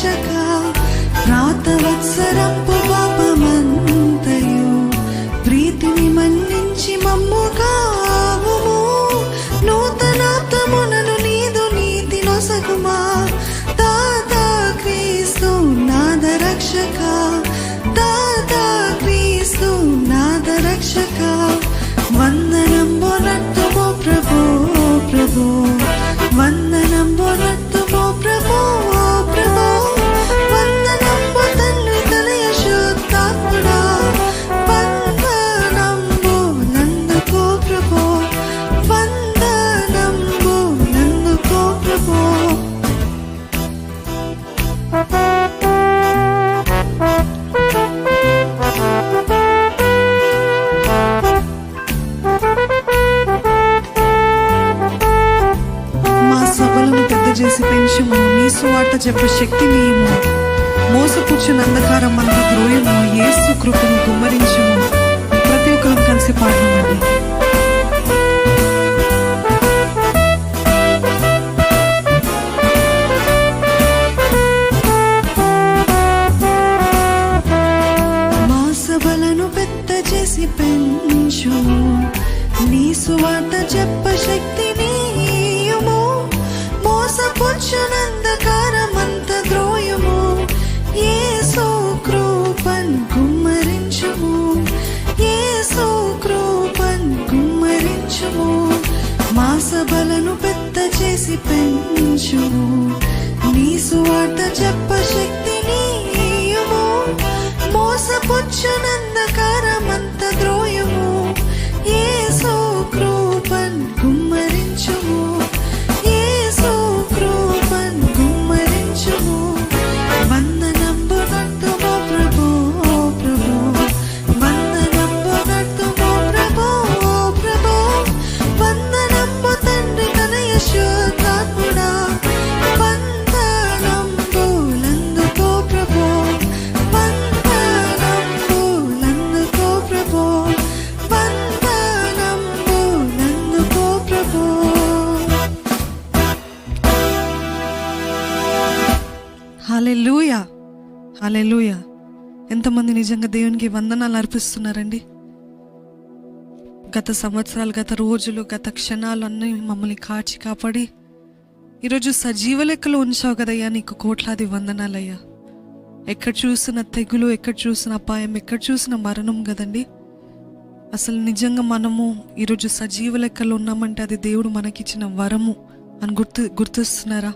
రక్షక ప్రాతవత్సరంపు పాపమంతయు ప్రీతిని మన్నించి మమ్ము కావుము నూతనాత్మమునను నీదు నీతి నొసగుమా. తాత క్రీస్తు రక్షక సువార్త చెప్పే శక్తి నీయము. మోసపుచ్చిన అంధకారం అంత ద్రోయము. ఏసు కృపను గుమ్మరించుము. ప్రతి ఒక్కరం కలిసి పాడమండి మాసబలను పెద్ద చేసి పెంచు నీ సువార్త చెప్ప శక్తిని మోసపుచ్చునందకారమంత ద్రోయము. ఏ కృపన్ కుమ్మరించుము. ఏ కృపన్ కుమ్మరించుము. మాసబలను పెద్ద చేసి పెంచుము. నీ సువార్త చెప్ప హాలెలూయా హాలెలూయా ఎంతమంది నిజంగా దేవునికి వందనాలు అర్పిస్తున్నారండి. గత సంవత్సరాలు గత రోజులు గత క్షణాలు అన్నీ మమ్మల్ని కాచి కాపాడి ఈరోజు సజీవ లెక్కలు ఉంచావు కదయ్యా నీకు కోట్లాది వందనాలయ్యా. ఎక్కడ చూసిన తెగులు ఎక్కడ చూసిన అపాయం ఎక్కడ చూసిన మరణం కదండి. అసలు నిజంగా మనము ఈరోజు సజీవ లెక్కలు ఉన్నామంటే అది దేవుడు మనకిచ్చిన వరము అని గుర్తు గుర్తిస్తున్నారా?